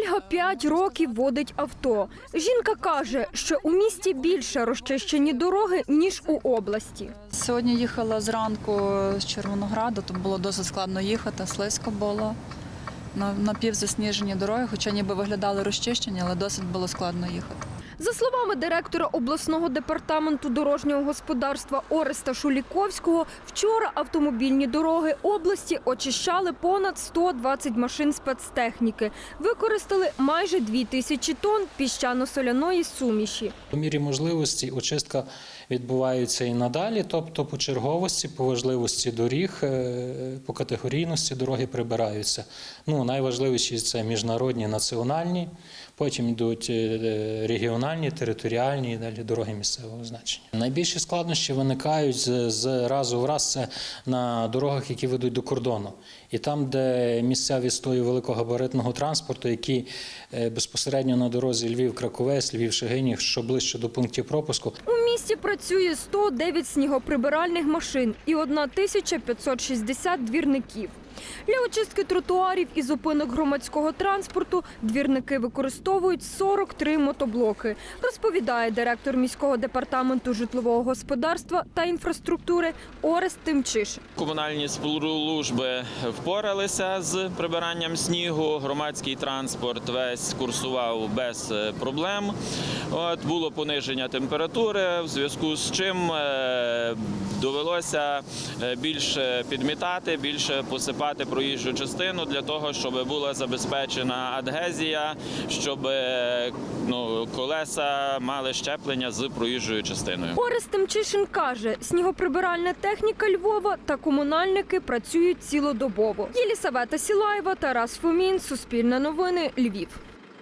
Ольга 5 років водить авто. Жінка каже, що у місті більше розчищені дороги, ніж у області. Сьогодні їхала зранку з Червонограда, тут було досить складно їхати, слизько було. На напівзасніжені дороги, хоча ніби виглядали розчищені, але досить було складно їхати. За словами директора обласного департаменту дорожнього господарства Ореста Шуліковського, вчора автомобільні дороги області очищали понад 120 машин спецтехніки. Використали майже 2 тисячі тонн піщано-соляної суміші. По мірі можливості очистка відбувається і надалі, тобто по черговості, по важливості доріг, е, по категорійності дороги прибираються. Ну, найважливіші це міжнародні, національні, потім йдуть е, регіональні, територіальні і далі дороги місцевого значення. Найбільші складнощі виникають з, з разу в раз це на дорогах, які ведуть до кордону. І там, де місця відстою великогабаритного транспорту, які е, безпосередньо на дорозі Львів-Краковець, Львів-Шегинів, що ближче до пунктів пропуску, У місті працює 109 снігоприбиральних машин і 1560 двірників. Для очистки тротуарів і зупинок громадського транспорту двірники використовують 43 мотоблоки, розповідає директор міського департаменту житлового господарства та інфраструктури Орест Тимчишин. Комунальні служби впоралися з прибиранням снігу. Громадський транспорт весь курсував без е, проблем. От було пониження температури, в зв'язку з чим е, довелося е, більше підмітати, більше посипати проїжджу частину для того, щоб була забезпечена адгезія, щоб е, ну, колеса мали щеплення з проїжджою частиною. Орест Тимчишин каже, снігоприбиральна техніка Львова та комунальники працюють цілодобово. Єлісавета Сілаєва, Тарас Фомін, Суспільне новини, Львів.